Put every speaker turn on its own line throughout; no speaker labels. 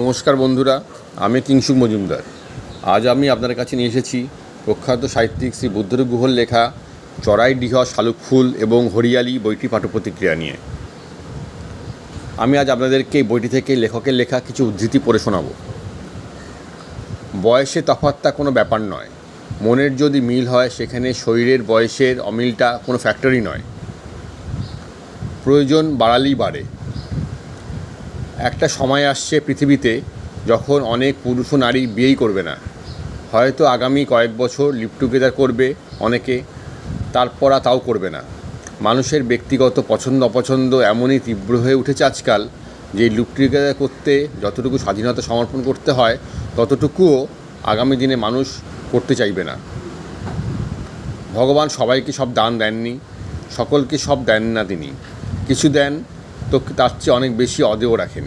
নমস্কার বন্ধুরা, আমি কিংসুক মজুমদার। আজ আমি আপনাদের কাছে নিয়ে এসেছি প্রখ্যাত সাহিত্যিক শ্রী বুদ্ধদেব গুহর লেখা চড়াই ডিহ শালুক ফুল এবং হরিয়ালি বইটি পাঠ্যপ্রতিক্রিয়া নিয়ে। আমি আজ আপনাদেরকে এই বইটি থেকে লেখকের লেখা কিছু উদ্ধৃতি পড়ে শোনাব। বয়সে তফাৎটা কোনো ব্যাপার নয়। মনের যদি মিল হয়, সেখানে শরীরের বয়সের অমিলটা কোনো ফ্যাক্টরি নয়। প্রয়োজন বাড়ালেই বাড়ে। একটা সময় আসছে পৃথিবীতে যখন অনেক পুরুষ ও নারী বিয়েই করবে না। হয়তো আগামী কয়েক বছর লিভ টুগেদার করবে অনেকে, তারপর তাও করবে না। মানুষের ব্যক্তিগত পছন্দ অপছন্দ এমনই তীব্র হয়ে উঠেছে আজকাল যে লিভ টুগেদার করতে যতটুকু স্বাধীনতা সমর্পণ করতে হয়, ততটুকুও আগামী দিনে মানুষ করতে চাইবে না। ভগবান সবাইকে সব দান দেননি, সকলকে সব দেন না তিনি। কিছু দেন তো তার চেয়ে অনেক বেশি অদেও রাখেন।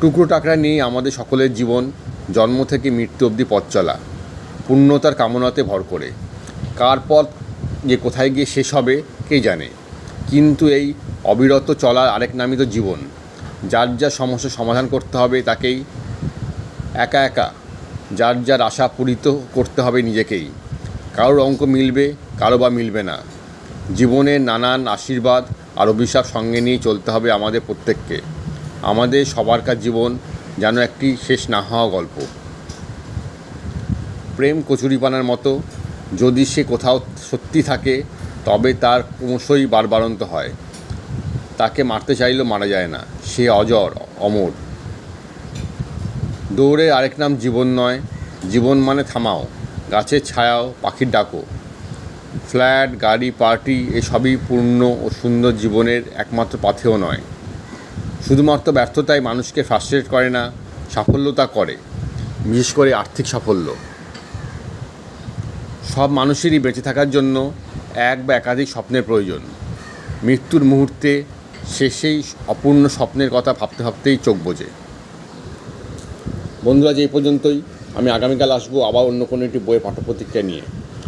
টুকরো টাকরা নিয়ে আমাদের সকলের জীবন, জন্ম থেকে মৃত্যু অবধি পথ চলা, পূর্ণতার কামনাতে ভর করে। কার পথ, যে কোথায় গিয়ে শেষ হবে, কে জানে? কিন্তু এই অবিরত চলার আরেক নামই তো জীবন, যার যার সমস্যার সমাধান করতে হবে তাকেই একা একা, যার যার আশা পূরিত করতে হবে নিজেকেই। কারোর অঙ্ক মিলবে, কারও বা মিলবে না। জীবনের নানান আশীর্বাদ আর অভিশাপ সঙ্গে নিয়ে চলতে হবে আমাদের প্রত্যেককে। আমাদের সবারকার জীবন যেন একটি শেষ না হওয়া গল্প। প্রেম কচুরিপানার মতো যদি সে কোথাও সত্যি থাকে, তবে তার ক্রমশই বারবারন্ত হয়। তাকে মারতে চাইলেও মারা যায় না। সে অজর, অমর। দৌড়ের আরেক নাম জীবন নয়, জীবন মানে থামাও। গাছের ছায়াও, পাখির ডাকো ফ্ল্যাট, গাড়ি, পার্টি এসবই পূর্ণ ও সুন্দর জীবনের একমাত্র পাথেও নয়। শুধুমাত্র ব্যর্থতাই মানুষকে ফ্রাস্ট্রেট করে না, সাফল্যতা করে, বিশেষ করে আর্থিক সাফল্য। সব মানুষেরই বেঁচে থাকার জন্য এক বা একাধিক স্বপ্নের প্রয়োজন। মৃত্যুর মুহূর্তে শেষেই অপূর্ণ স্বপ্নের কথা ভাবতে ভাবতেই চোখ বোঝে। বন্ধুরা, যে পর্যন্তই, আমি আগামীকাল আসব আবার অন্য কোনো একটি বইয়ের পাঠ্যপ্রতিক্রিয়া নিয়ে।